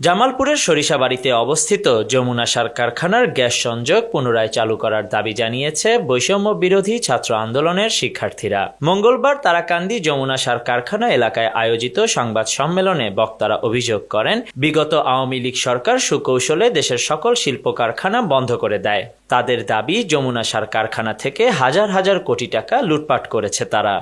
জামালপুরের সরিষাবাড়িতে অবস্থিত যমুনা সার কারখানার গ্যাস সংযোগ পুনরায় চালু করার দাবি জানিয়েছে বৈষম্য বিরোধী ছাত্র আন্দোলনের শিক্ষার্থীরা। মঙ্গলবার তারাকান্দি যমুনা সার কারখানা এলাকায় আয়োজিত সংবাদ সম্মেলনে বক্তারা অভিযোগ করেন, বিগত আওয়ামী লীগ সরকার সুকৌশলে দেশের সকল শিল্প কারখানা বন্ধ করে দেয়। তাদের দাবি, যমুনা সার কারখানা থেকে হাজার হাজার কোটি টাকা লুটপাট করেছে তারা।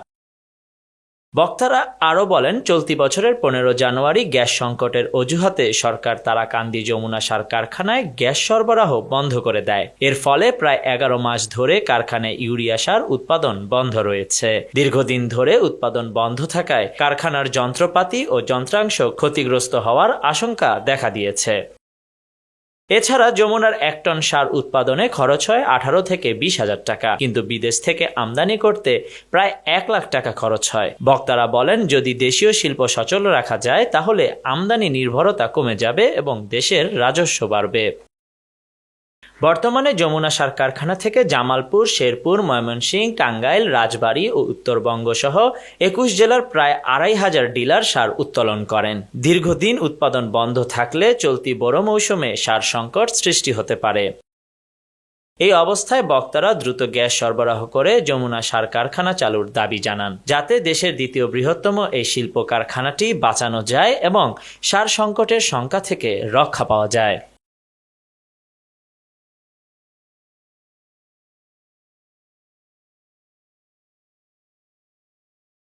বক্তারা আরও বলেন, চলতি বছরের পনেরো জানুয়ারি গ্যাস সংকটের অজুহাতে সরকার তারাকান্দি যমুনা সার কারখানায় গ্যাস সরবরাহ বন্ধ করে দেয়। এর ফলে প্রায় এগারো মাস ধরে কারখানায় ইউরিয়া সার উৎপাদন বন্ধ রয়েছে। দীর্ঘদিন ধরে উৎপাদন বন্ধ থাকায় কারখানার যন্ত্রপাতি ও যন্ত্রাংশ ক্ষতিগ্রস্ত হওয়ার আশঙ্কা দেখা দিয়েছে। এছাড়া যমুনার এক টন সার উৎপাদনে খরচ হয় আঠারো থেকে বিশ হাজার টাকা। কিন্তু বিদেশ থেকে আমদানি করতে প্রায় এক লাখ টাকা খরচ হয়। বক্তারা বলেন, যদি দেশীয় শিল্প সচল রাখা যায়, তাহলে আমদানি নির্ভরতা কমে যাবে এবং দেশের রাজস্ব বাড়বে। বর্তমানে যমুনা সার কারখানা থেকে জামালপুর, শেরপুর, ময়মনসিংহ, টাঙ্গাইল, রাজবাড়ী ও উত্তরবঙ্গ সহ একুশ জেলার প্রায় আড়াই হাজার ডিলার সার উত্তোলন করেন। দীর্ঘদিন উৎপাদন বন্ধ থাকলে চলতি বড় মৌসুমে সার সংকট সৃষ্টি হতে পারে। এই অবস্থায় বক্তারা দ্রুত গ্যাস সরবরাহ করে যমুনা সার কারখানা চালুর দাবি জানান, যাতে দেশের দ্বিতীয় বৃহত্তম এই শিল্প কারখানাটি বাঁচানো যায় এবং সার সংকটের শঙ্কা থেকে রক্ষা পাওয়া যায়।